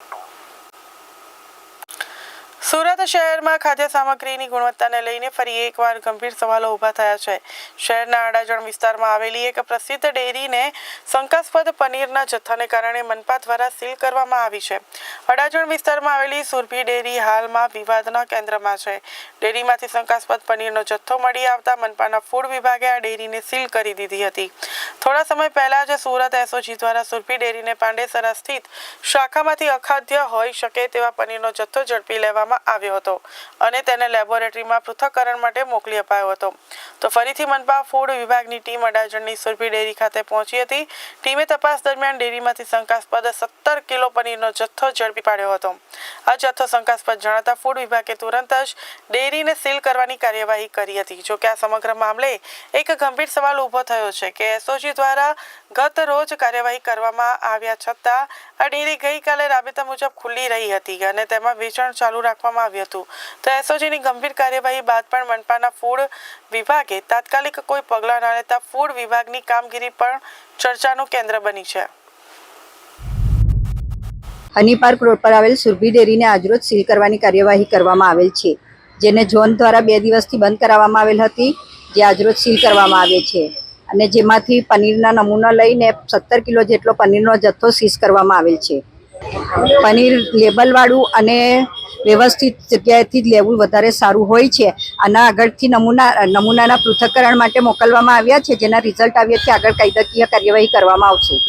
you Surat શહેરમાં ખાદ્ય સામગ્રીની ગુણવત્તાને લઈને ફરી એકવાર ગંભીર સવાલો ઊભા થયા છે. શહેરના અડાજણ વિસ્તારમાં આવેલી એક પ્રસિદ્ધ ડેરીને શંકાસ્પદ પનીરના જથ્થાને કારણે મનપા દ્વારા સીલ કરવામાં આવી છે. અડાજણ વિસ્તારમાં આવેલી સુરભી ડેરી હાલમાં વિવાદના કેન્દ્રમાં છે. ડેરીમાંથી શંકાસ્પદ પનીરનો જથ્થો મળી આવતા મનપાના ફૂડ વિભાગે આ ડેરીને સીલ કરી દીધી હતી. થોડા સમય પહેલા જ સુરત એસઓજી દ્વારા સુરભી ડેરીને પાંડેસરા સ્થિત શાખામાંથી અખાદ્ય હોઈ શકે તેવા પનીરનો જથ્થો ઝડપી લેવામાં આવ્યો હતો અને તેને લેબોરેટરીમાં પૃથ્થકરણ માટે મોકલી અપાયો હતો. તો ફરીથી મનપા ફૂડ વિભાગની ટીમ અડાજણની સુરભી ડેરી ખાતે પહોંચી હતી. ટીમે તપાસ દરમિયાન ડેરીમાંથી શંકાસ્પદ સત્તર કિલો પનીરનો જથ્થો ઝડપી પાડ્યો હતો. આ જથ્થો શંકાસ્પદ જણાતા ફૂડ વિભાગે તુરંત જ ડેરીને સીલ કરવાની કાર્યવાહી કરી હતી. જોકે આ સમગ્ર મામલે એક ગંભીર સવાલ ઊભો થયો છે કે એસઓજી દ્વારા ગત રોજ કાર્યવાહી કરવામાં આવ્યા છતાં આ ડેરી ગઈકાલે રાબેતા મુજબ ખુલ્લી રહી હતી અને તેમાં વેચાણ ચાલુ રાખવામાં આવ્યું હતું. તો એસઓજીની ગંભીર કાર્યવાહી બાદ પણ મનપાના ફૂડ વિભાગે તાત્કાલિક કોઈ પગલાં ન લેતા ફૂડ વિભાગની કામગીરી પણ ચર્ચાનું કેન્દ્ર બની છે. હની પાર્ક રોડ પર આવેલ સુરભી ડેરીને આજરોજ સીલ કરવાની કાર્યવાહી કરવામાં આવેલ છે, જેને ઝોન દ્વારા બે દિવસથી બંધ કરાવવામાં આવેલ હતી, જે આજરોજ સીલ કરવામાં આવે છે. અને જેમાંથી પનીરના નમૂના લઈને સત્તર કિલો જેટલો પનીરનો જથ્થો સીઝ કરવામાં આવેલ છે. પનીર લેબલવાળું અને વ્યવસ્થિત જગ્યાએથી જ લેવું વધારે સારું હોય છે. આના આગળથી નમૂના, નમૂનાના પૃથ્થકરણ માટે મોકલવામાં આવ્યા છે. જેના રિઝલ્ટ આવ્યા છે, આગળ કાયદાકીય કાર્યવાહી કરવામાં આવશે.